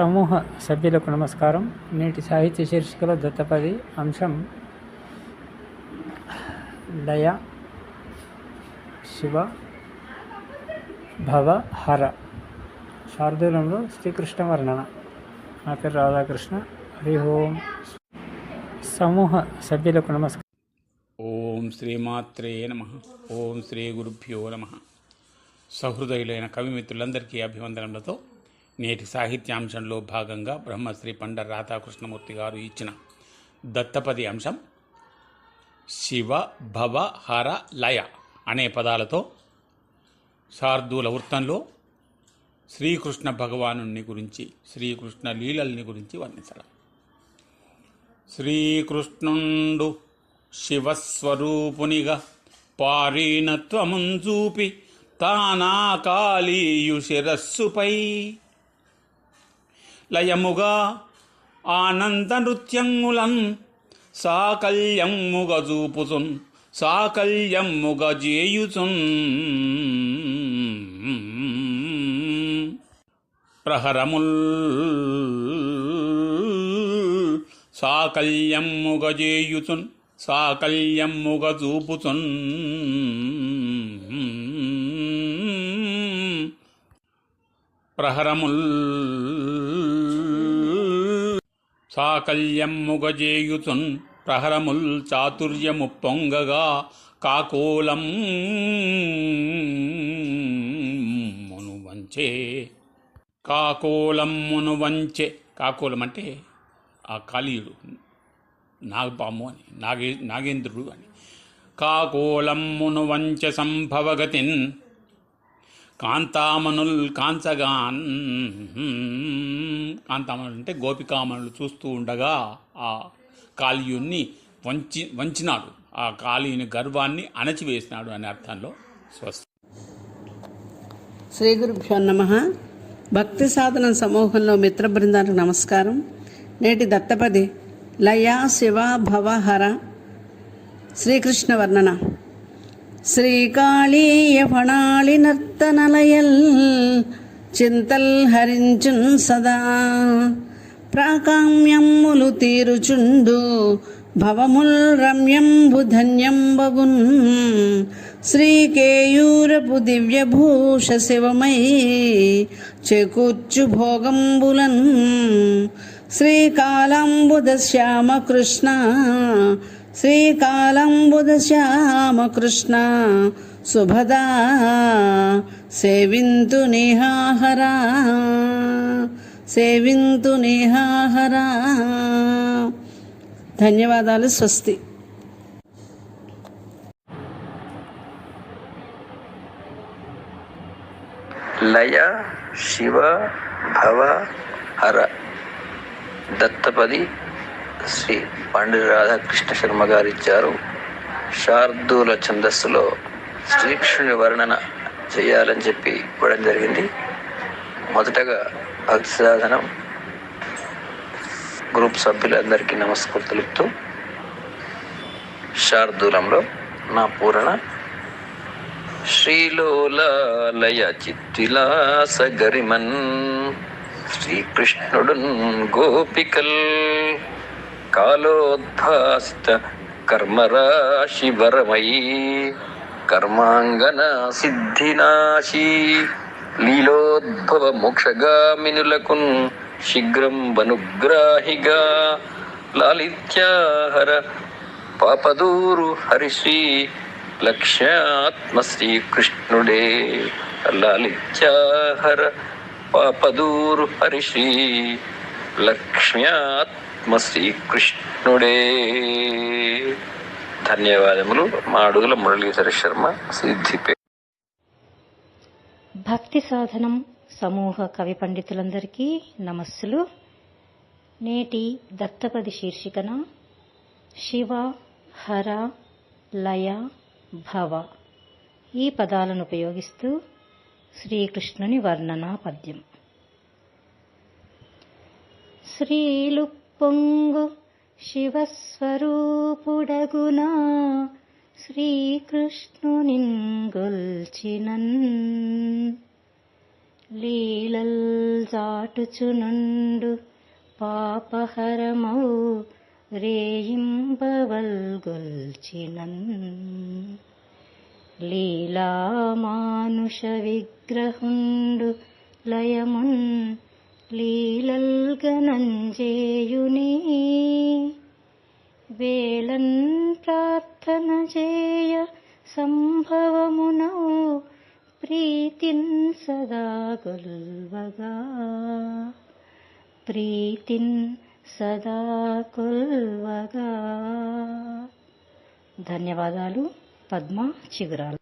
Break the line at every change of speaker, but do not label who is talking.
సమూహ సభ్యులకు నమస్కారం. నేటి సాహిత్య శీర్షికలో దత్తపది అంశం లయ శివ భవ హర. శార్దూలంలో శ్రీకృష్ణ వర్ణన. నా పేరు రాధాకృష్ణ. హరి ఓం. సమూహ సభ్యులకు నమస్కారం.
ఓం శ్రీమాత్రే నమ. ఓం శ్రీ గురుభ్యో నమ. సహృదయులైన కవిమిత్రులందరికీ అభివందనములతో నేటి సాహిత్యాంశంలో భాగంగా బ్రహ్మశ్రీ పండ రాధాకృష్ణమూర్తి గారు ఇచ్చిన దత్తపది అంశం శివ భవ హర లయ అనే పదాలతో శార్దూల వృత్తంలో శ్రీకృష్ణ భగవాను గురించి శ్రీకృష్ణ లీలల్ని గురించి వర్ణించడం. శ్రీకృష్ణుండు శివస్వరూపునిగా పారీణత్వముంచూపి తానా కాళీయు శిరస్సుపై లయముగా ఆనంద నృత్యంగులన్ సాకల్యమ్ముగ చూపుచున్ సాకల్యమ్ముగ చేయుచున్ ప్రహరముల్ సాకల్యమ్ముగ చేయుచున్ సాకల్యమ్ముగ చూపుచున్ ప్రహరముల్ సాకల్యం ముగజేయుతున్ ప్రహరముల్ చాతుర్యము పొంగగా కాకోలం మునువంచే. కాకోలం మునువంచే. కాకోలం అంటే ఆ కాళీయుడు నాగపాము అని నాగే నాగేంద్రుడు అని. కాకోలమ్మును వంచ సంభవగతిన్ కాంతామనుల్ కాంచగాన్. కాంతామనులు అంటే గోపికామనులు చూస్తూ ఉండగా ఆ కాళీయుణ్ణి వంచి వంచినాడు. ఆ కాళీయుని గర్వాన్ని అణచివేసినాడు అనే అర్థంలో స్వస్తి.
శ్రీ గురుభ్యో నమ. భక్తి సాధన సమూహంలో మిత్ర బృందానికి నమస్కారం. నేటి దత్తపది లయ శివ భవ హర. శ్రీకృష్ణ వర్ణన శ్రీకాళీయ ఫణాళి నర్తనలయల్ చింతల్ హరించున్ సదా ప్రాకామ్యమ్ములు తీరుచుండు భవముల్ రమ్యంబు ధన్యంబగున్ శ్రీకేయూరపు దివ్యభూష శివమై చేకూర్చు భోగంబులన్ శ్రీకాళంబుద శ్యామకృష్ణ శ్రీకాళంబుద శ్యామకృష్ణ శుభదా సేవింతు నిహాహరా. సేవింతు నిహాహరా. ధన్యవాదాలు స్వస్తి.
లయ శివ భవ హర. దత్తపది శ్రీ పండి రాధాకృష్ణ శర్మ గారు ఇచ్చారు శార్దూల ఛందస్సులో శ్రీకృష్ణుని వర్ణన చేయాలని చెప్పి ఇవ్వడం జరిగింది. మొదటగా భక్తి సాధనం గ్రూప్ సభ్యులందరికీ నమస్కారం తెలుపుతూ శార్దూలంలో నా పూరణ. శ్రీలోలాలయ చిత్తిలాస గరిమన్ శ్రీకృష్ణుడు గోపికల్. కాలోద్భాసిత కర్మరాశి వరమయీ కర్మాంగన సిద్ధినాశి లీలోద్భవ మోక్షగామినులకున్ శీఘ్రం వనుగ్రాహిగా లాలిత్యాహర పాపదూరు హరిశ్రీ లక్ష్యాత్మ శ్రీకృష్ణుడే లాలిత్యాహర పాపదూరు హరిశ్రీ లక్ష్మ్యాత్మ శ్రీకృష్ణుడే. ధన్యవాదములు. మాడుగుల మురళీధర శర్మ సిద్ధిపే
భక్తి సాధనం సమూహ కవి పండితులందరికీ నమస్సులు. నేటి దత్తపది శీర్షికన శివ హర లయ భవ ఈ పదాలను ఉపయోగిస్తూ శ్రీకృష్ణుని వర్ణనా పద్యం శ్రీలుప్పొంగు శివస్వరూపుడగునా శ్రీకృష్ణునిన్ గొల్చినన్ లీలల్ చాటుచునుండు పాపహరమౌ రేయింబవల్ గొల్చినన్ లీలామానుష విగ్రహుండు లయమున్ లీలల్గనంజేయుని వేళన్ ప్రార్థన చేయ సంభవమునౌ ప్రీతిన్ సదా కొల్వగా ప్రీతిన్ సదా కొల్వగా ధన్యవాదాలు పద్మ చిగురాలు